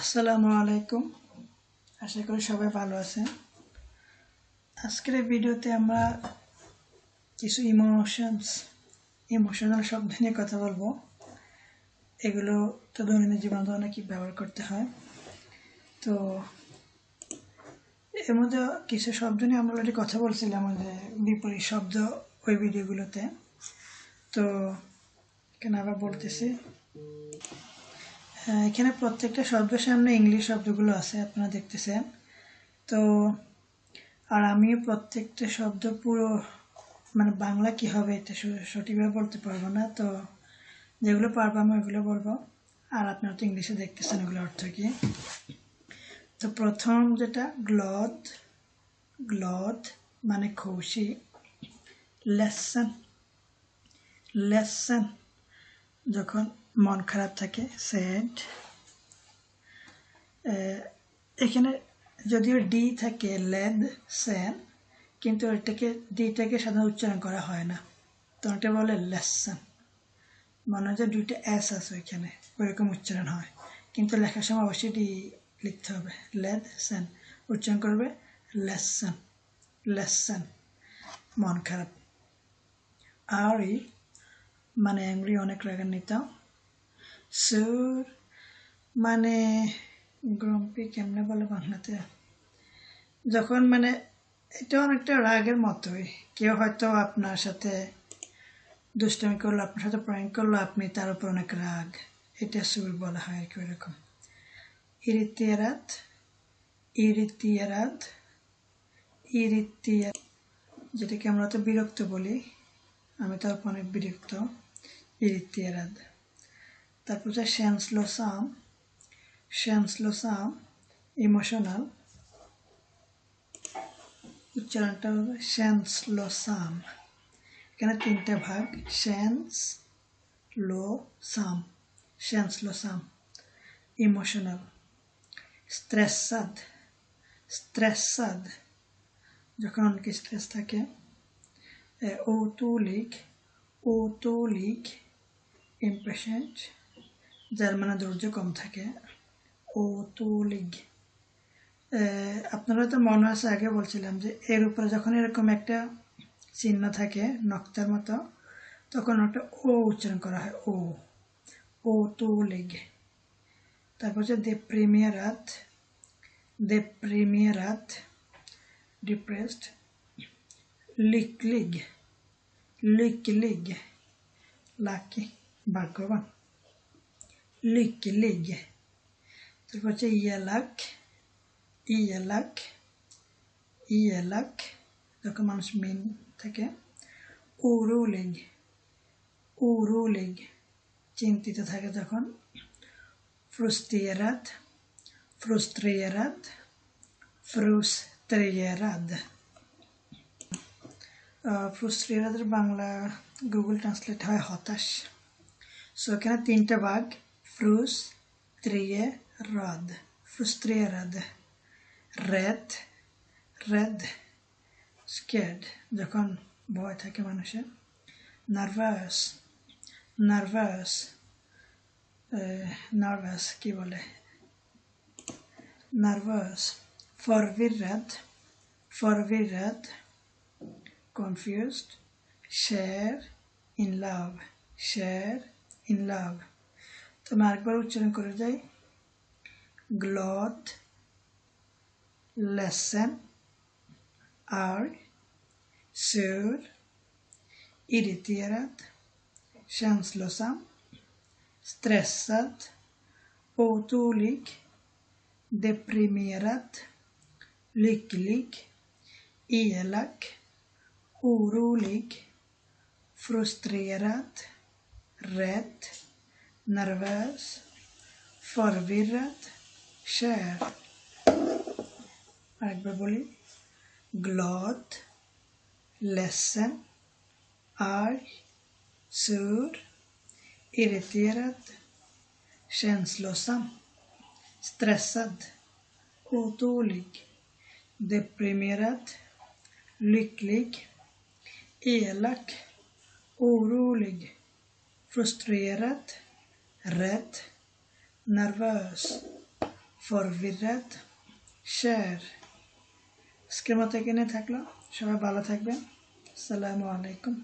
আসসালামু আলাইকুম। আশা করি সবাই ভালো আছেন। আজকের ভিডিওতে আমরা কিছু ইমোশনস ইমোশনাল শব্দ নিয়ে কথা বলব। এগুলো তো দৈনন্দিন জীবনে অনেক ব্যবহার করতে হয়। তো এর মধ্যে কিছু শব্দ নিয়ে আমরা অলরেডি কথা বলছিলাম যে বিপরীত শব্দ ওই ভিডিওগুলোতে। তো কেন আবার বলতেছি এখানে প্রত্যেকটা শব্দের সামনে ইংলিশ শব্দগুলো আছে, আপনারা দেখতেছেন। তো, আর আমিও প্রত্যেকটা শব্দ পুরো মানে বাংলা কি হবে এটা সঠিকভাবে বলতে পারব না। তো, যেগুলো পারব আমি ওইগুলো বলব। আর আপনারা তো ইংলিশে দেখতেছেন ওগুলো অর্থ কি। তো প্রথম যেটা গ্লদ গ্লদ মানে খুশি লেসন লেসন যখন মন খারাপ থাকে স্যাড এখানে যদিও ডি থাকে লেদ স্যান কিন্তু এটাকে ডিটাকে সাধারণত উচ্চারণ করা হয় না। তো এটা বলে লেসন মনে হয় যে দুইটা এস আছে ওইখানে, ওইরকম উচ্চারণ হয়। কিন্তু লেখার সময় অবশ্যই ডি লিখতে হবে। লেদ স্যান উচ্চারণ করবে লেসন লেসন মন খারাপ। আর মানে অ্যাংরি অনেক রাগান্বিত। সুর মানে গ্রম্পি কেমনে বলে বাংলাতে? যখন মানে এটা অনেকটা রাগের মতোই। কেউ হয়তো আপনার সাথে দুষ্টামি করল, আপনার সাথে প্র্যাঙ্ক করল, আপনি তার উপর অনেক রাগ। এটা সুর বলা হয় আর কি ওইরকম। ইরিতিয়ারাত? ইরিতিয়ারাত? ইরিতিয়া যেটাকে আমরা তো বিরক্ত বলি। আমি তার অনেক বিরক্ত। ইরিতিয়ারাদ তারপর হচ্ছে শ্যান্সলোসাম শ্যান্সলোসাম ইমোশনাল উচ্চারণটা হবে শ্যান্সলোসাম এখানে তিনটা ভাগ শ্যান্স লো সাম শ্যান্সলোসাম ইমোশনাল স্ট্রেসাদ স্ট্রেসাদ যখন অনেক স্ট্রেস থাকে eh, otålig, otålig, impatient যার মানে ধৈর্য কম থাকে। otålig eh, আপনারা তো মনে আছে আগে বলছিলাম যে এর উপরে যখন এরকম একটা চিহ্ন থাকে নক্তার মতো তখন একটা ও উচ্চারণ করা হয় ও। otålig তারপর হচ্ছে deprimerat deprimerat depressed lycklig lycklig lucky ভাগ্যবান lycklig তারপর হচ্ছে elak elak elak যখন মানুষ মিন থাকে orolig orolig চিন্তিত থাকে যখন frustrerad frustrerad frustrerad ফ্রুস্ট্রেটাদের বাংলা গুগল ট্রান্সলেট হয় হতাশ সো এখানে তিনটা ভাগ Frus, tredje rad. Frustrerad. Rädd. Rädd. Scared. Det kan vara ett tecken människa. Nervös. Nervös. Eh, nervös skriver det. Nervös. Förvirrad. Förvirrad. Confused. Share. In love. Share. In love. তো আমি আরেকবার উচ্চারণ করে যাই গ্লদ লেসন আর sur irriterad känslosam stressad otålig deprimerad lycklig elak orolig, frustrerad, rädd, nervös, förvirrad, kär, glad, ledsen, arg, sur, irriterad, känslosam, stressad, otålig, deprimerad, lycklig, elak, orolig, frustrerad, rädd, nervös, ফরবিরাত share আজকের মতো এখানে থাকলো সবাই ভালো থাকবেন আসসালামু আলাইকুম